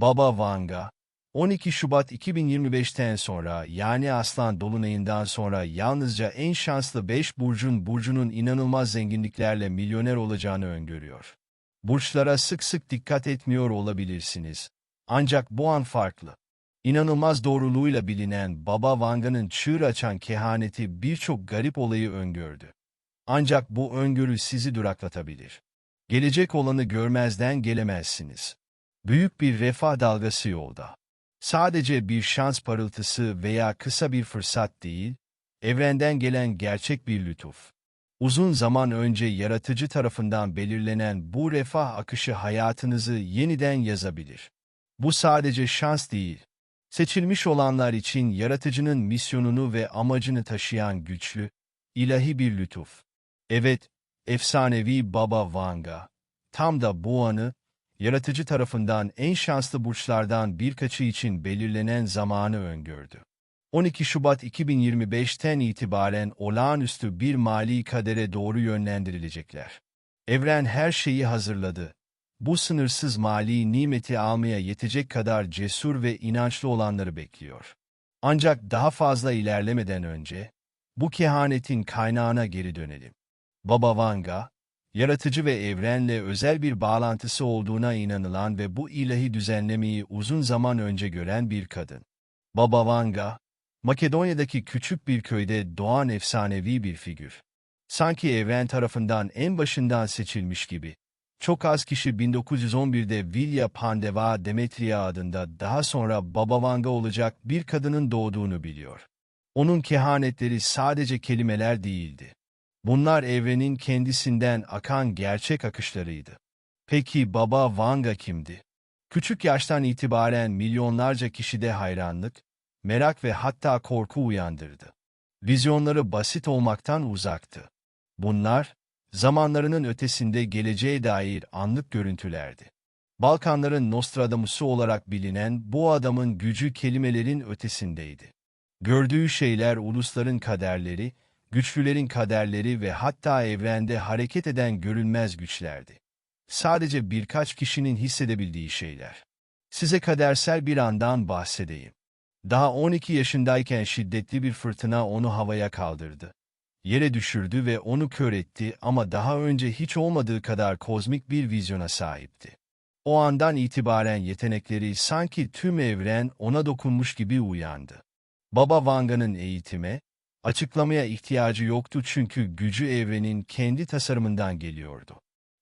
Baba Vanga, 12 Şubat 2025'ten sonra yani Aslan Dolunay'ından sonra yalnızca en şanslı 5 burcun burcunun inanılmaz zenginliklerle milyoner olacağını öngörüyor. Burçlara sık sık dikkat etmiyor olabilirsiniz. Ancak bu an farklı. İnanılmaz doğruluğuyla bilinen Baba Vanga'nın çığır açan kehaneti birçok garip olayı öngördü. Ancak bu öngörü sizi duraklatabilir. Gelecek olanı görmezden gelemezsiniz. Büyük bir refah dalgası yolda. Sadece bir şans parıltısı veya kısa bir fırsat değil, evrenden gelen gerçek bir lütuf. Uzun zaman önce yaratıcı tarafından belirlenen bu refah akışı hayatınızı yeniden yazabilir. Bu sadece şans değil, seçilmiş olanlar için yaratıcının misyonunu ve amacını taşıyan güçlü, ilahi bir lütuf. Evet, efsanevi Baba Vanga, tam da bu anı, yaratıcı tarafından en şanslı burçlardan birkaçı için belirlenen zamanı öngördü. 12 Şubat 2025'ten itibaren olağanüstü bir mali kadere doğru yönlendirilecekler. Evren her şeyi hazırladı. Bu sınırsız mali nimeti almaya yetecek kadar cesur ve inançlı olanları bekliyor. Ancak daha fazla ilerlemeden önce, bu kehanetin kaynağına geri dönelim. Baba Vanga, yaratıcı ve evrenle özel bir bağlantısı olduğuna inanılan ve bu ilahi düzenlemeyi uzun zaman önce gören bir kadın. Baba Vanga, Makedonya'daki küçük bir köyde doğan efsanevi bir figür. Sanki evren tarafından en başından seçilmiş gibi. Çok az kişi 1911'de Vilya Pandeva Demetria adında daha sonra Baba Vanga olacak bir kadının doğduğunu biliyor. Onun kehanetleri sadece kelimeler değildi. Bunlar evrenin kendisinden akan gerçek akışlarıydı. Peki Baba Vanga kimdi? Küçük yaştan itibaren milyonlarca kişide hayranlık, merak ve hatta korku uyandırdı. Vizyonları basit olmaktan uzaktı. Bunlar, zamanlarının ötesinde geleceğe dair anlık görüntülerdi. Balkanların Nostradamus'u olarak bilinen bu adamın gücü kelimelerin ötesindeydi. Gördüğü şeyler ulusların kaderleri, güçlülerin kaderleri ve hatta evrende hareket eden görünmez güçlerdi. Sadece birkaç kişinin hissedebildiği şeyler. Size kadersel bir andan bahsedeyim. Daha 12 yaşındayken şiddetli bir fırtına onu havaya kaldırdı. Yere düşürdü ve onu kör etti ama daha önce hiç olmadığı kadar kozmik bir vizyona sahipti. O andan itibaren yetenekleri sanki tüm evren ona dokunmuş gibi uyandı. Baba Vanga'nın eğitime, açıklamaya ihtiyacı yoktu çünkü gücü evrenin kendi tasarımından geliyordu.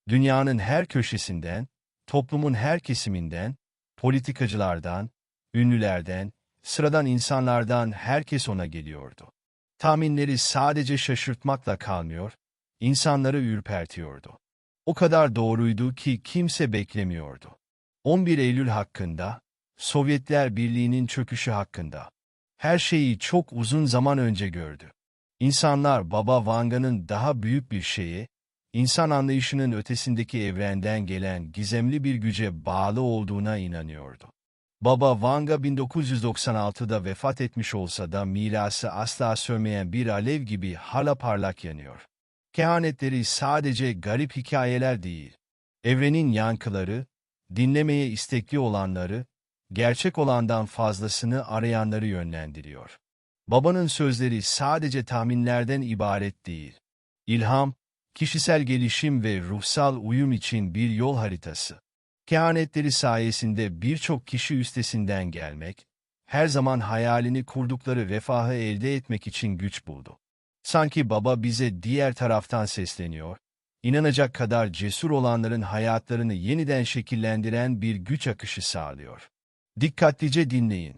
Dünyanın her köşesinden, toplumun her kesiminden, politikacılardan, ünlülerden, sıradan insanlardan herkes ona geliyordu. Tahminleri sadece şaşırtmakla kalmıyor, insanları ürpertiyordu. O kadar doğruydu ki kimse beklemiyordu. 11 Eylül hakkında, Sovyetler Birliği'nin çöküşü hakkında. Her şeyi çok uzun zaman önce gördü. İnsanlar Baba Vanga'nın daha büyük bir şeyi, insan anlayışının ötesindeki evrenden gelen gizemli bir güce bağlı olduğuna inanıyordu. Baba Vanga 1996'da vefat etmiş olsa da mirası asla sönmeyen bir alev gibi hala parlak yanıyor. Kehanetleri sadece garip hikayeler değil. Evrenin yankıları, dinlemeye istekli olanları, gerçek olandan fazlasını arayanları yönlendiriyor. Babanın sözleri sadece tahminlerden ibaret değil. İlham, kişisel gelişim ve ruhsal uyum için bir yol haritası. Kehanetleri sayesinde birçok kişi üstesinden gelmek, her zaman hayalini kurdukları refahı elde etmek için güç buldu. Sanki baba bize diğer taraftan sesleniyor, inanacak kadar cesur olanların hayatlarını yeniden şekillendiren bir güç akışı sağlıyor. Dikkatlice dinleyin.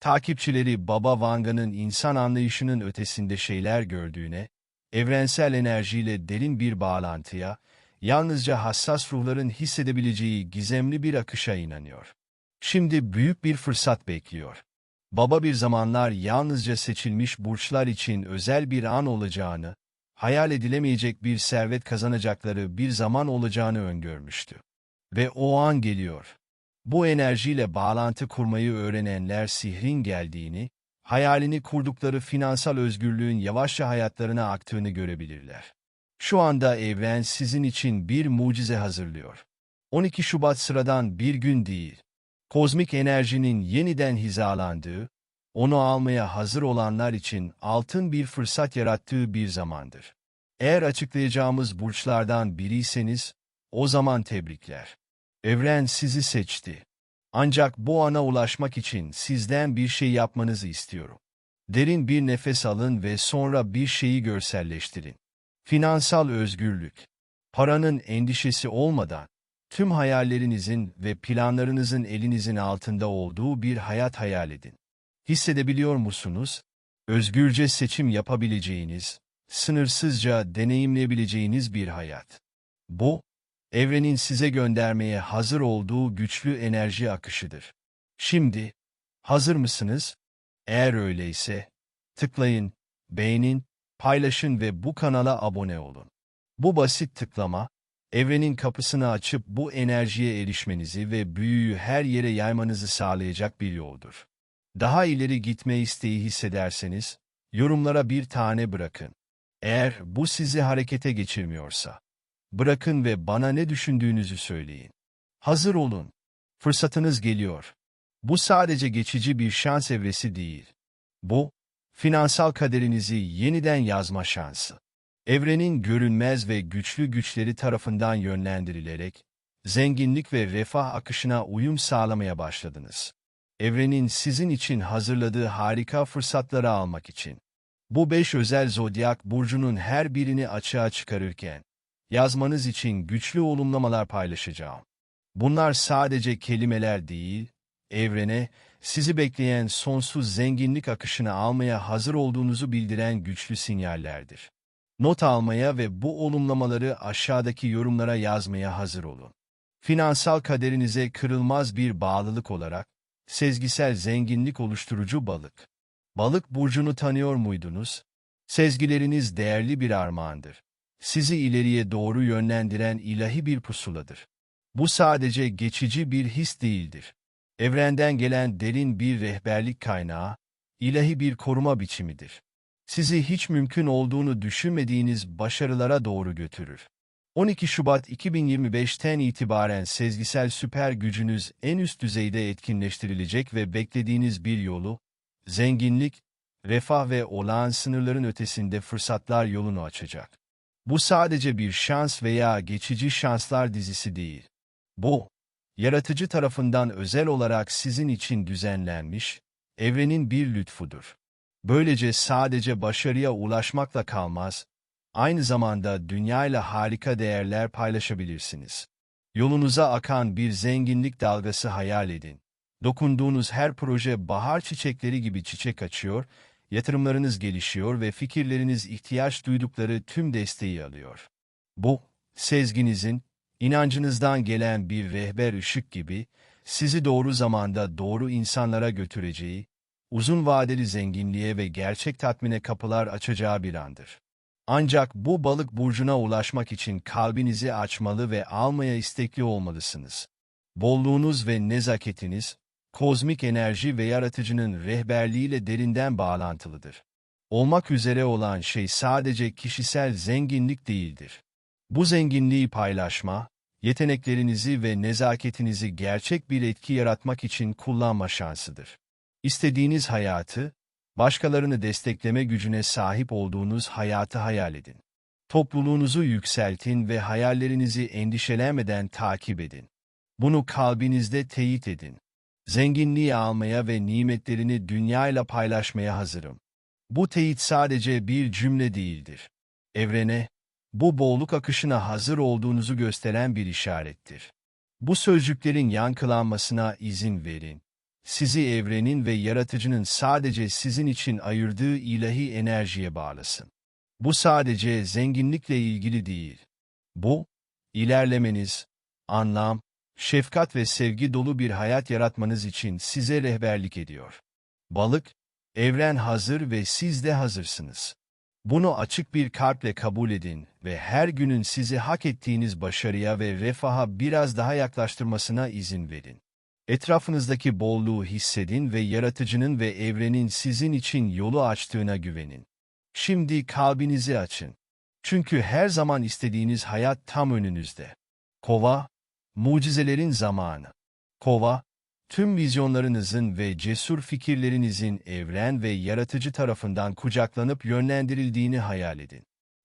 Takipçileri Baba Vanga'nın insan anlayışının ötesinde şeyler gördüğüne, evrensel enerjiyle derin bir bağlantıya, yalnızca hassas ruhların hissedebileceği gizemli bir akışa inanıyor. Şimdi büyük bir fırsat bekliyor. Baba bir zamanlar yalnızca seçilmiş burçlar için özel bir an olacağını, hayal edilemeyecek bir servet kazanacakları bir zaman olacağını öngörmüştü. Ve o an geliyor. Bu enerjiyle bağlantı kurmayı öğrenenler sihrin geldiğini, hayalini kurdukları finansal özgürlüğün yavaşça hayatlarına aktığını görebilirler. Şu anda evren sizin için bir mucize hazırlıyor. 12 Şubat sıradan bir gün değil. kozmik enerjinin yeniden hizalandığı, onu almaya hazır olanlar için altın bir fırsat yarattığı bir zamandır. Eğer açıklayacağımız burçlardan biriyseniz, o zaman tebrikler. Evren sizi seçti. Ancak bu ana ulaşmak için sizden bir şey yapmanızı istiyorum. Derin bir nefes alın ve sonra bir şeyi görselleştirin. Finansal özgürlük. Paranın endişesi olmadan, tüm hayallerinizin ve planlarınızın elinizin altında olduğu bir hayat hayal edin. Hissedebiliyor musunuz? Özgürce seçim yapabileceğiniz, sınırsızca deneyimleyebileceğiniz bir hayat. Bu, evrenin size göndermeye hazır olduğu güçlü enerji akışıdır. Şimdi, hazır mısınız? Eğer öyleyse, tıklayın, beğenin, paylaşın ve bu kanala abone olun. Bu basit tıklama, evrenin kapısını açıp bu enerjiye erişmenizi ve büyüyü her yere yaymanızı sağlayacak bir yoldur. Daha ileri gitme isteği hissederseniz, yorumlara bir tane bırakın. Eğer bu sizi harekete geçirmiyorsa, bırakın ve bana ne düşündüğünüzü söyleyin. Hazır olun. Fırsatınız geliyor. Bu sadece geçici bir şans evresi değil. Bu, finansal kaderinizi yeniden yazma şansı. Evrenin görünmez ve güçlü güçleri tarafından yönlendirilerek, zenginlik ve refah akışına uyum sağlamaya başladınız. Evrenin sizin için hazırladığı harika fırsatları almak için. Bu beş özel zodyak burcunun her birini açığa çıkarırken, yazmanız için güçlü olumlamalar paylaşacağım. Bunlar sadece kelimeler değil, evrene, sizi bekleyen sonsuz zenginlik akışını almaya hazır olduğunuzu bildiren güçlü sinyallerdir. Not almaya ve bu olumlamaları aşağıdaki yorumlara yazmaya hazır olun. Finansal kaderinize kırılmaz bir bağlılık olarak, sezgisel zenginlik oluşturucu balık. Balık burcunu tanıyor muydunuz? Sezgileriniz değerli bir armağandır. Sizi ileriye doğru yönlendiren ilahi bir pusuladır. Bu sadece geçici bir his değildir. Evrenden gelen derin bir rehberlik kaynağı, ilahi bir koruma biçimidir. Sizi hiç mümkün olduğunu düşünmediğiniz başarılara doğru götürür. 12 Şubat 2025'ten itibaren sezgisel süper gücünüz en üst düzeyde etkinleştirilecek ve beklediğiniz bir yolu, zenginlik, refah ve olağan sınırların ötesinde fırsatlar yolunu açacak. Bu sadece bir şans veya geçici şanslar dizisi değil. Bu, yaratıcı tarafından özel olarak sizin için düzenlenmiş, evrenin bir lütfudur. Böylece sadece başarıya ulaşmakla kalmaz, aynı zamanda dünyayla harika değerler paylaşabilirsiniz. Yolunuza akan bir zenginlik dalgası hayal edin. Dokunduğunuz her proje bahar çiçekleri gibi çiçek açıyor, yatırımlarınız gelişiyor ve fikirleriniz ihtiyaç duydukları tüm desteği alıyor. Bu, sezginizin, inancınızdan gelen bir rehber ışık gibi, sizi doğru zamanda doğru insanlara götüreceği, uzun vadeli zenginliğe ve gerçek tatmine kapılar açacağı bir andır. Ancak bu balık burcuna ulaşmak için kalbinizi açmalı ve almaya istekli olmalısınız. Bolluğunuz ve nezaketiniz, kozmik enerji ve yaratıcının rehberliğiyle derinden bağlantılıdır. Olmak üzere olan şey sadece kişisel zenginlik değildir. Bu zenginliği paylaşma, yeteneklerinizi ve nezaketinizi gerçek bir etki yaratmak için kullanma şansıdır. İstediğiniz hayatı, başkalarını destekleme gücüne sahip olduğunuz hayatı hayal edin. Topluluğunuzu yükseltin ve hayallerinizi endişelenmeden takip edin. Bunu kalbinizde teyit edin. Zenginliği almaya ve nimetlerini dünyayla paylaşmaya hazırım. Bu teyit sadece bir cümle değildir. Evrene, bu bolluk akışına hazır olduğunuzu gösteren bir işarettir. Bu sözcüklerin yankılanmasına izin verin. Sizi evrenin ve yaratıcının sadece sizin için ayırdığı ilahi enerjiye bağlasın. Bu sadece zenginlikle ilgili değil. Bu, ilerlemeniz, anlam, şefkat ve sevgi dolu bir hayat yaratmanız için size rehberlik ediyor. Balık, evren hazır ve siz de hazırsınız. Bunu açık bir kalple kabul edin ve her günün sizi hak ettiğiniz başarıya ve refaha biraz daha yaklaştırmasına izin verin. Etrafınızdaki bolluğu hissedin ve yaratıcının ve evrenin sizin için yolu açtığına güvenin. Şimdi kalbinizi açın. Çünkü her zaman istediğiniz hayat tam önünüzde. Kova, mucizelerin zamanı. Kova, tüm vizyonlarınızın ve cesur fikirlerinizin evren ve yaratıcı tarafından kucaklanıp yönlendirildiğini hayal edin.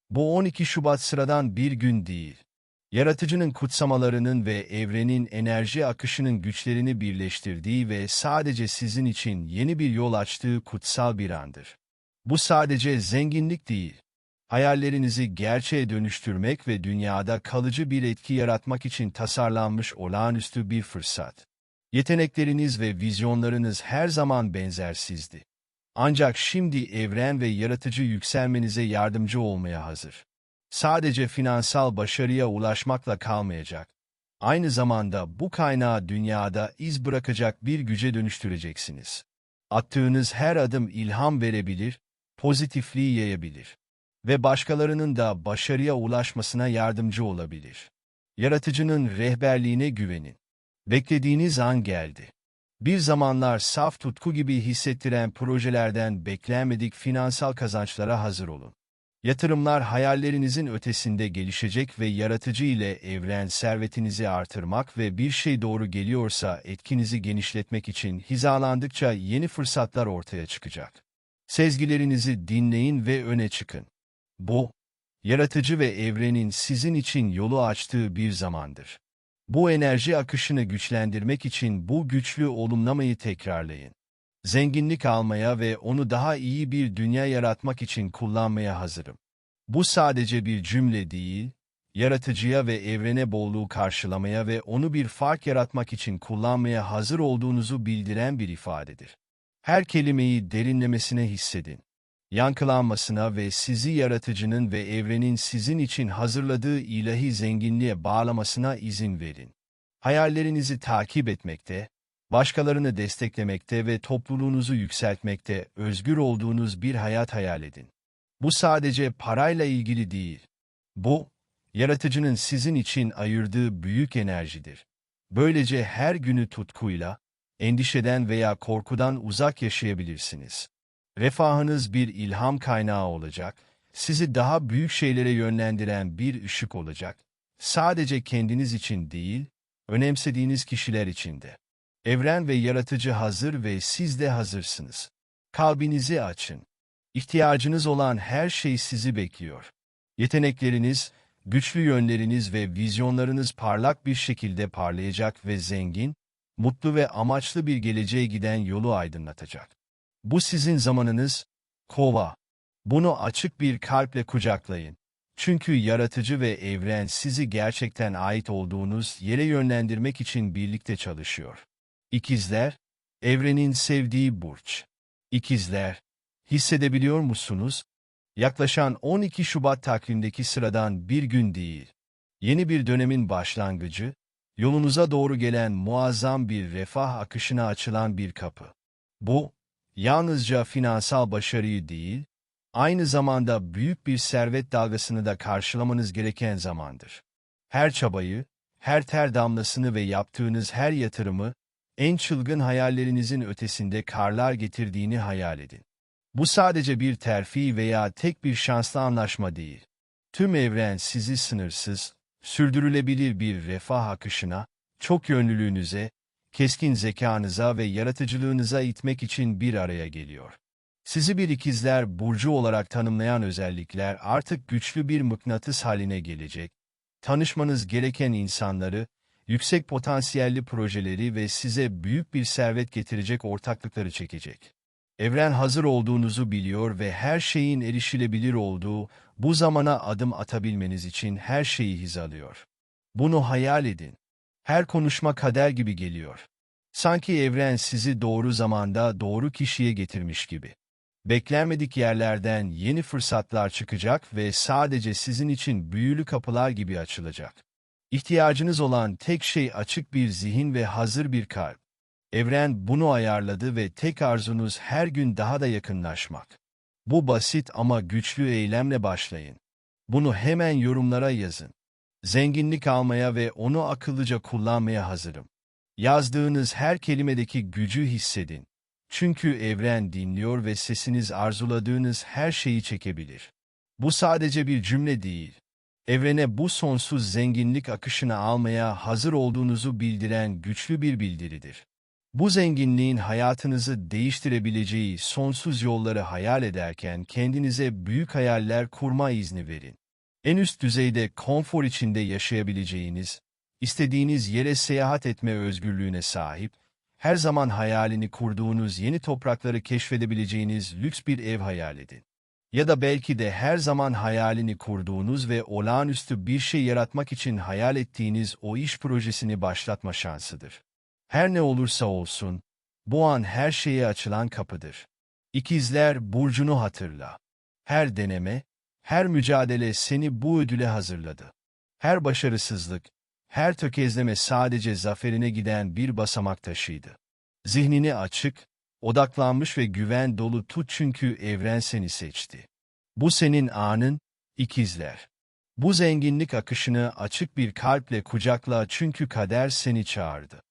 Bu 12 Şubat sıradan bir gün değil. Yaratıcının kutsamalarının ve evrenin enerji akışının güçlerini birleştirdiği ve sadece sizin için yeni bir yol açtığı kutsal bir andır. Bu sadece zenginlik değil, hayallerinizi gerçeğe dönüştürmek ve dünyada kalıcı bir etki yaratmak için tasarlanmış olağanüstü bir fırsat. Yetenekleriniz ve vizyonlarınız her zaman benzersizdi. Ancak şimdi evren ve yaratıcı yükselmenize yardımcı olmaya hazır. Sadece finansal başarıya ulaşmakla kalmayacak. Aynı zamanda bu kaynağı dünyada iz bırakacak bir güce dönüştüreceksiniz. Attığınız her adım ilham verebilir, pozitifliği yayabilir ve başkalarının da başarıya ulaşmasına yardımcı olabilir. Yaratıcının rehberliğine güvenin. Beklediğiniz an geldi. Bir zamanlar saf tutku gibi hissettiren projelerden beklenmedik finansal kazançlara hazır olun. Yatırımlar hayallerinizin ötesinde gelişecek ve yaratıcı ile evren servetinizi artırmak ve bir şey doğru geliyorsa etkinizi genişletmek için hizalandıkça yeni fırsatlar ortaya çıkacak. Sezgilerinizi dinleyin ve öne çıkın. Bu, yaratıcı ve evrenin sizin için yolu açtığı bir zamandır. Bu enerji akışını güçlendirmek için bu güçlü olumlamayı tekrarlayın. Zenginlik almaya ve onu daha iyi bir dünya yaratmak için kullanmaya hazırım. Bu sadece bir cümle değil, yaratıcıya ve evrene bolluğu karşılamaya ve onu bir fark yaratmak için kullanmaya hazır olduğunuzu bildiren bir ifadedir. Her kelimeyi derinlemesine hissedin. Yankılanmasına ve sizi yaratıcının ve evrenin sizin için hazırladığı ilahi zenginliğe bağlamasına izin verin. Hayallerinizi takip etmekte, başkalarını desteklemekte ve topluluğunuzu yükseltmekte özgür olduğunuz bir hayat hayal edin. Bu sadece parayla ilgili değil. Bu, yaratıcının sizin için ayırdığı büyük enerjidir. Böylece her günü tutkuyla, endişeden veya korkudan uzak yaşayabilirsiniz. Refahınız bir ilham kaynağı olacak, sizi daha büyük şeylere yönlendiren bir ışık olacak. Sadece kendiniz için değil, önemsediğiniz kişiler için de. Evren ve yaratıcı hazır ve siz de hazırsınız. Kalbinizi açın. İhtiyacınız olan her şey sizi bekliyor. Yetenekleriniz, güçlü yönleriniz ve vizyonlarınız parlak bir şekilde parlayacak ve zengin, mutlu ve amaçlı bir geleceğe giden yolu aydınlatacak. Bu sizin zamanınız, kova. Bunu açık bir kalple kucaklayın. Çünkü yaratıcı ve evren sizi gerçekten ait olduğunuz yere yönlendirmek için birlikte çalışıyor. İkizler, evrenin sevdiği burç. İkizler, hissedebiliyor musunuz? Yaklaşan 12 Şubat takvimdeki sıradan bir gün değil. Yeni bir dönemin başlangıcı, yolunuza doğru gelen muazzam bir refah akışına açılan bir kapı. Bu, yalnızca finansal başarıyı değil, aynı zamanda büyük bir servet dalgasını da karşılamanız gereken zamandır. Her çabayı, her ter damlasını ve yaptığınız her yatırımı, en çılgın hayallerinizin ötesinde karlar getirdiğini hayal edin. Bu sadece bir terfi veya tek bir şanslı anlaşma değil. Tüm evren sizi sınırsız, sürdürülebilir bir refah akışına, çok yönlülüğünüze, keskin zekanıza ve yaratıcılığınıza itmek için bir araya geliyor. Sizi bir ikizler burcu olarak tanımlayan özellikler artık güçlü bir mıknatıs haline gelecek. Tanışmanız gereken insanları, yüksek potansiyelli projeleri ve size büyük bir servet getirecek ortaklıkları çekecek. Evren hazır olduğunuzu biliyor ve her şeyin erişilebilir olduğu bu zamana adım atabilmeniz için her şeyi hizalıyor. Bunu hayal edin. Her konuşma kader gibi geliyor. Sanki evren sizi doğru zamanda doğru kişiye getirmiş gibi. Beklenmedik yerlerden yeni fırsatlar çıkacak ve sadece sizin için büyülü kapılar gibi açılacak. İhtiyacınız olan tek şey açık bir zihin ve hazır bir kalp. Evren bunu ayarladı ve tek arzunuz her gün daha da yakınlaşmak. Bu basit ama güçlü eylemle başlayın. Bunu hemen yorumlara yazın. Zenginlik almaya ve onu akıllıca kullanmaya hazırım. Yazdığınız her kelimedeki gücü hissedin. Çünkü evren dinliyor ve sesiniz arzuladığınız her şeyi çekebilir. Bu sadece bir cümle değil. Evrene bu sonsuz zenginlik akışını almaya hazır olduğunuzu bildiren güçlü bir bildiridir. Bu zenginliğin hayatınızı değiştirebileceği sonsuz yolları hayal ederken kendinize büyük hayaller kurma izni verin. En üst düzeyde konfor içinde yaşayabileceğiniz, istediğiniz yere seyahat etme özgürlüğüne sahip, her zaman hayalini kurduğunuz yeni toprakları keşfedebileceğiniz lüks bir ev hayal edin. Ya da belki de her zaman hayalini kurduğunuz ve olağanüstü bir şey yaratmak için hayal ettiğiniz o iş projesini başlatma şansıdır. Her ne olursa olsun, bu an her şeye açılan kapıdır. İkizler Burcu'nu hatırla. Her deneme, her mücadele seni bu ödüle hazırladı. Her başarısızlık, her tökezleme sadece zaferine giden bir basamak taşıydı. Zihnini açık, odaklanmış ve güven dolu tut çünkü evren seni seçti. Bu senin anın, ikizler. Bu zenginlik akışını açık bir kalple kucakla çünkü kader seni çağırdı.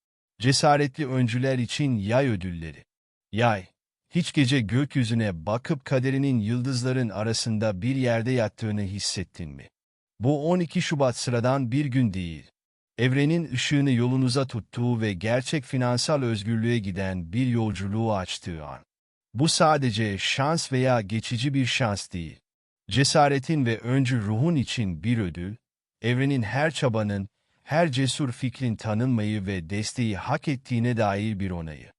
Cesaretli öncüler için yay ödülleri. Yay, hiç gece gökyüzüne bakıp kaderinin yıldızların arasında bir yerde yattığını hissettin mi? Bu 12 Şubat sıradan bir gün değil. Evrenin ışığını yolunuza tuttuğu ve gerçek finansal özgürlüğe giden bir yolculuğu açtığı an. Bu sadece şans veya geçici bir şans değil. Cesaretin ve öncü ruhun için bir ödül, evrenin her çabanın, her cesur fikrin tanınmayı ve desteği hak ettiğine dair bir onayı.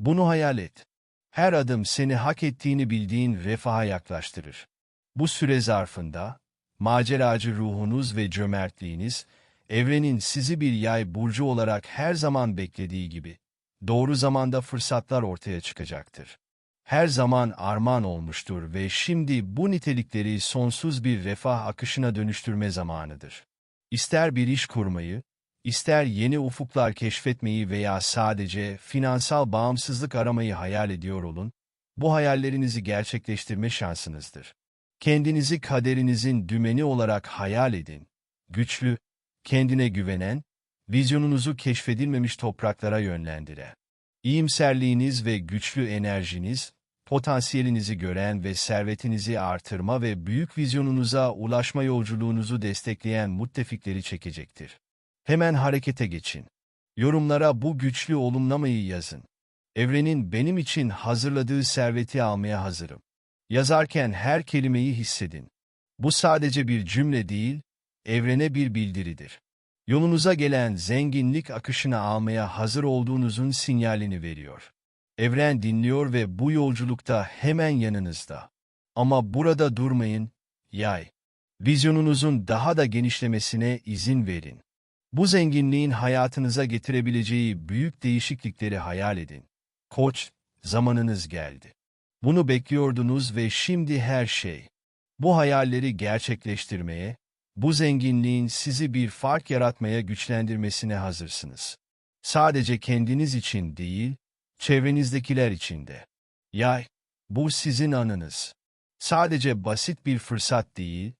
Bunu hayal et. Her adım seni hak ettiğini bildiğin refaha yaklaştırır. Bu süre zarfında, maceracı ruhunuz ve cömertliğiniz, evrenin sizi bir yay burcu olarak her zaman beklediği gibi, doğru zamanda fırsatlar ortaya çıkacaktır. Her zaman armağan olmuştur ve şimdi bu nitelikleri sonsuz bir refah akışına dönüştürme zamanıdır. İster bir iş kurmayı, ister yeni ufuklar keşfetmeyi veya sadece finansal bağımsızlık aramayı hayal ediyor olun, bu hayallerinizi gerçekleştirme şansınızdır. Kendinizi kaderinizin dümeni olarak hayal edin. Güçlü, kendine güvenen, vizyonunuzu keşfedilmemiş topraklara yönlendiren. İyimserliğiniz ve güçlü enerjiniz, potansiyelinizi gören ve servetinizi artırma ve büyük vizyonunuza ulaşma yolculuğunuzu destekleyen müttefikleri çekecektir. Hemen harekete geçin. Yorumlara bu güçlü olumlamayı yazın. Evrenin benim için hazırladığı serveti almaya hazırım. Yazarken her kelimeyi hissedin. Bu sadece bir cümle değil, evrene bir bildiridir. Yolunuza gelen zenginlik akışını almaya hazır olduğunuzun sinyalini veriyor. Evren dinliyor ve bu yolculukta hemen yanınızda. Ama burada durmayın, yay. Vizyonunuzun daha da genişlemesine izin verin. Bu zenginliğin hayatınıza getirebileceği büyük değişiklikleri hayal edin. Koç, zamanınız geldi. Bunu bekliyordunuz ve şimdi her şey. Bu hayalleri gerçekleştirmeye, bu zenginliğin sizi bir fark yaratmaya güçlendirmesine hazırsınız. Sadece kendiniz için değil, çevrenizdekiler için de. Yay, bu sizin anınız. Sadece basit bir fırsat değil,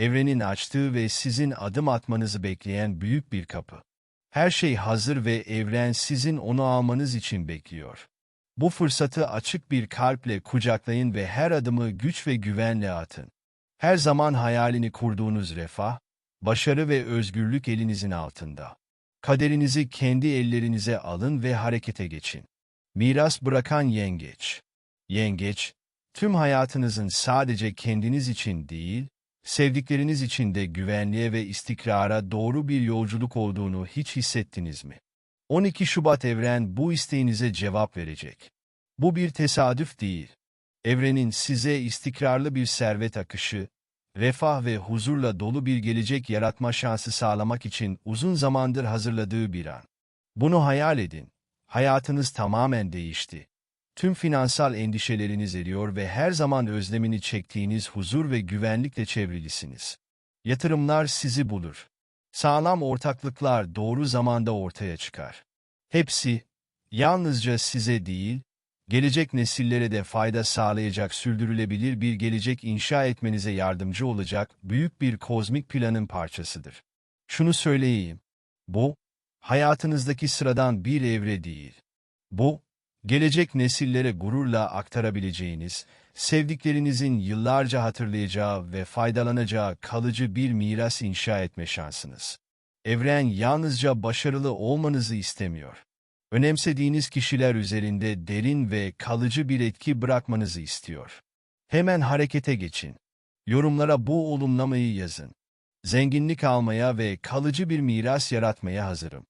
evrenin açtığı ve sizin adım atmanızı bekleyen büyük bir kapı. Her şey hazır ve evren sizin onu almanız için bekliyor. Bu fırsatı açık bir kalple kucaklayın ve her adımı güç ve güvenle atın. Her zaman hayalini kurduğunuz refah, başarı ve özgürlük elinizin altında. Kaderinizi kendi ellerinize alın ve harekete geçin. Miras bırakan yengeç. Yengeç, tüm hayatınızın sadece kendiniz için değil, sevdikleriniz için de güvenliğe ve istikrara doğru bir yolculuk olduğunu hiç hissettiniz mi? 12 Şubat Evren bu isteğinize cevap verecek. Bu bir tesadüf değil. Evrenin size istikrarlı bir servet akışı, refah ve huzurla dolu bir gelecek yaratma şansı sağlamak için uzun zamandır hazırladığı bir an. Bunu hayal edin. Hayatınız tamamen değişti. Tüm finansal endişeleriniz eriyor ve her zaman özlemini çektiğiniz huzur ve güvenlikle çevrilisiniz. Yatırımlar sizi bulur. Sağlam ortaklıklar doğru zamanda ortaya çıkar. Hepsi, yalnızca size değil, gelecek nesillere de fayda sağlayacak sürdürülebilir bir gelecek inşa etmenize yardımcı olacak büyük bir kozmik planın parçasıdır. Şunu söyleyeyim, bu, hayatınızdaki sıradan bir evre değil. Bu, gelecek nesillere gururla aktarabileceğiniz, sevdiklerinizin yıllarca hatırlayacağı ve faydalanacağı kalıcı bir miras inşa etme şansınız. Evren yalnızca başarılı olmanızı istemiyor. Önemsediğiniz kişiler üzerinde derin ve kalıcı bir etki bırakmanızı istiyor. Hemen harekete geçin. Yorumlara bu olumlamayı yazın. Zenginlik almaya ve kalıcı bir miras yaratmaya hazırım.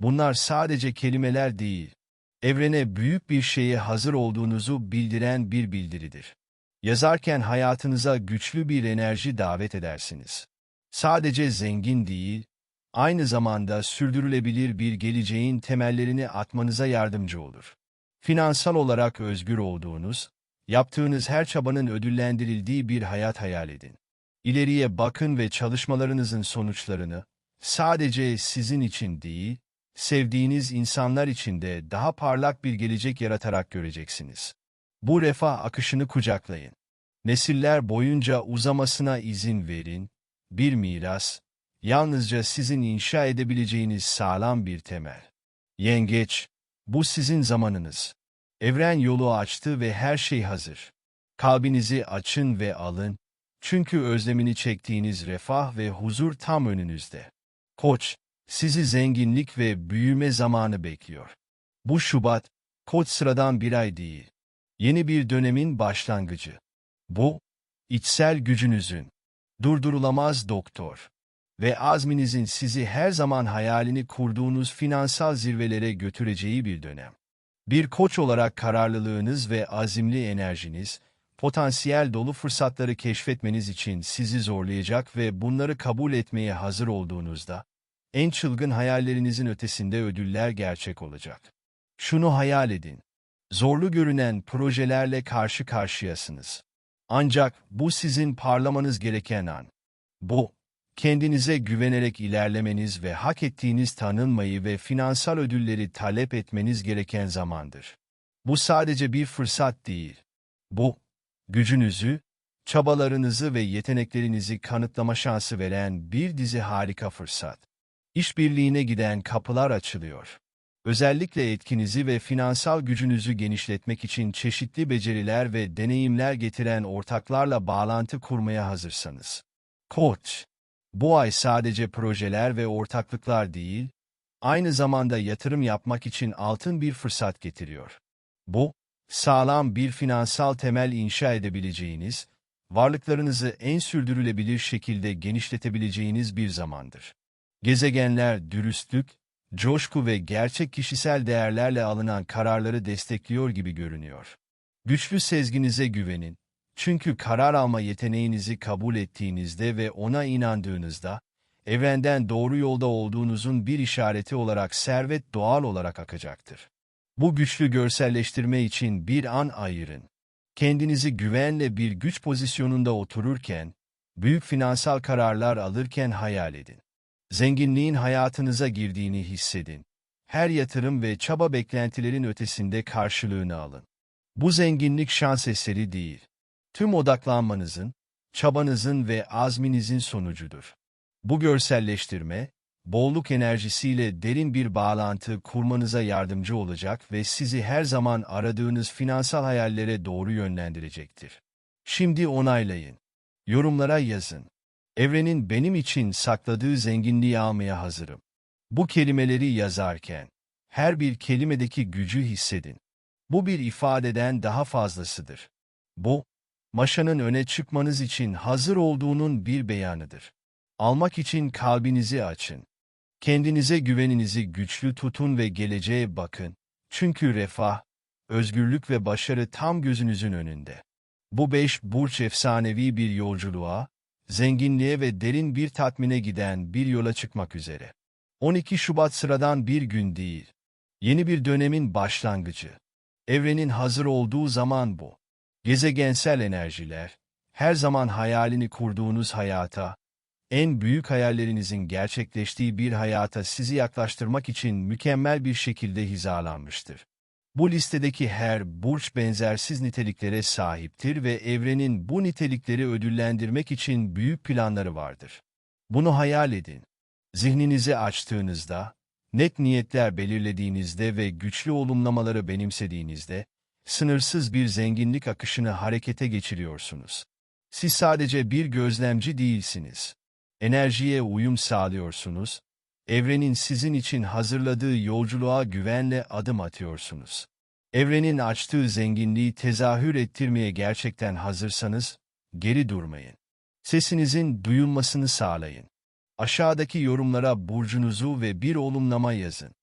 Bunlar sadece kelimeler değil, evrene büyük bir şeye hazır olduğunuzu bildiren bir bildiridir. Yazarken hayatınıza güçlü bir enerji davet edersiniz. Sadece zengin değil, aynı zamanda sürdürülebilir bir geleceğin temellerini atmanıza yardımcı olur. Finansal olarak özgür olduğunuz, yaptığınız her çabanın ödüllendirildiği bir hayat hayal edin. İleriye bakın ve çalışmalarınızın sonuçlarını, sadece sizin için değil, sevdiğiniz insanlar için de daha parlak bir gelecek yaratarak göreceksiniz. Bu refah akışını kucaklayın. Nesiller boyunca uzamasına izin verin, bir miras, yalnızca sizin inşa edebileceğiniz sağlam bir temel. Yengeç, bu sizin zamanınız. Evren yolu açtı ve her şey hazır. Kalbinizi açın ve alın, çünkü özlemini çektiğiniz refah ve huzur tam önünüzde. Koç, sizi zenginlik ve büyüme zamanı bekliyor. Bu Şubat, koç sıradan bir ay değil. Yeni bir dönemin başlangıcı. Bu, içsel gücünüzün, durdurulamaz doktor ve azminizin sizi her zaman hayalini kurduğunuz finansal zirvelere götüreceği bir dönem. Bir koç olarak kararlılığınız ve azimli enerjiniz, potansiyel dolu fırsatları keşfetmeniz için sizi zorlayacak ve bunları kabul etmeye hazır olduğunuzda, en çılgın hayallerinizin ötesinde ödüller gerçek olacak. Şunu hayal edin. Zorlu görünen projelerle karşı karşıyasınız. Ancak bu sizin parlamanız gereken an. Bu, kendinize güvenerek ilerlemeniz ve hak ettiğiniz tanınmayı ve finansal ödülleri talep etmeniz gereken zamandır. Bu sadece bir fırsat değil. Bu, gücünüzü, çabalarınızı ve yeteneklerinizi kanıtlama şansı veren bir dizi harika fırsat. İşbirliğine giden kapılar açılıyor. Özellikle etkinizi ve finansal gücünüzü genişletmek için çeşitli beceriler ve deneyimler getiren ortaklarla bağlantı kurmaya hazırsanız. Koç, bu ay sadece projeler ve ortaklıklar değil, aynı zamanda yatırım yapmak için altın bir fırsat getiriyor. Bu, sağlam bir finansal temel inşa edebileceğiniz, varlıklarınızı en sürdürülebilir şekilde genişletebileceğiniz bir zamandır. Gezegenler dürüstlük, coşku ve gerçek kişisel değerlerle alınan kararları destekliyor gibi görünüyor. Güçlü sezginize güvenin, çünkü karar alma yeteneğinizi kabul ettiğinizde ve ona inandığınızda, evrenden doğru yolda olduğunuzun bir işareti olarak servet doğal olarak akacaktır. Bu güçlü görselleştirme için bir an ayırın. Kendinizi güvenle bir güç pozisyonunda otururken, büyük finansal kararlar alırken hayal edin. Zenginliğin hayatınıza girdiğini hissedin. Her yatırım ve çaba beklentilerin ötesinde karşılığını alın. Bu zenginlik şans eseri değil. Tüm odaklanmanızın, çabanızın ve azminizin sonucudur. Bu görselleştirme, bolluk enerjisiyle derin bir bağlantı kurmanıza yardımcı olacak ve sizi her zaman aradığınız finansal hayallere doğru yönlendirecektir. Şimdi onaylayın. Yorumlara yazın. Evrenin benim için sakladığı zenginliği almaya hazırım. Bu kelimeleri yazarken, her bir kelimedeki gücü hissedin. Bu bir ifadeden daha fazlasıdır. Bu, maşanın öne çıkmanız için hazır olduğunun bir beyanıdır. Almak için kalbinizi açın. Kendinize güveninizi güçlü tutun ve geleceğe bakın. Çünkü refah, özgürlük ve başarı tam gözünüzün önünde. Bu beş burç efsanevi bir yolculuğa, zenginliğe ve derin bir tatmine giden bir yola çıkmak üzere. 12 Şubat sıradan bir gün değil. Yeni bir dönemin başlangıcı. Evrenin hazır olduğu zaman bu. Gezegensel enerjiler, her zaman hayalini kurduğunuz hayata, en büyük hayallerinizin gerçekleştiği bir hayata sizi yaklaştırmak için mükemmel bir şekilde hizalanmıştır. Bu listedeki her burç benzersiz niteliklere sahiptir ve evrenin bu nitelikleri ödüllendirmek için büyük planları vardır. Bunu hayal edin. Zihninizi açtığınızda, net niyetler belirlediğinizde ve güçlü olumlamaları benimsediğinizde, sınırsız bir zenginlik akışını harekete geçiriyorsunuz. Siz sadece bir gözlemci değilsiniz. Enerjiye uyum sağlıyorsunuz, Evrenin sizin için hazırladığı yolculuğa güvenle adım atıyorsunuz. Evrenin açtığı zenginliği tezahür ettirmeye gerçekten hazırsanız, geri durmayın. Sesinizin duyulmasını sağlayın. Aşağıdaki yorumlara burcunuzu ve bir olumlama yazın.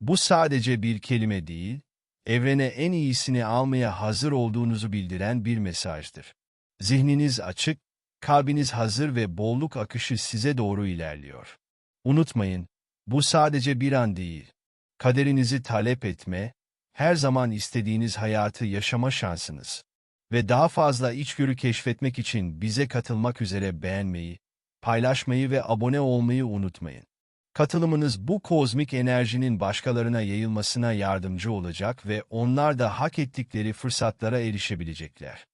Bu sadece bir kelime değil, evrene en iyisini almaya hazır olduğunuzu bildiren bir mesajdır. Zihniniz açık, kalbiniz hazır ve bolluk akışı size doğru ilerliyor. Unutmayın, bu sadece bir an değil. Kaderinizi talep etme, her zaman istediğiniz hayatı yaşama şansınız. Ve daha fazla içgörü keşfetmek için bize katılmak üzere beğenmeyi, paylaşmayı ve abone olmayı unutmayın. Katılımınız bu kozmik enerjinin başkalarına yayılmasına yardımcı olacak ve onlar da hak ettikleri fırsatlara erişebilecekler.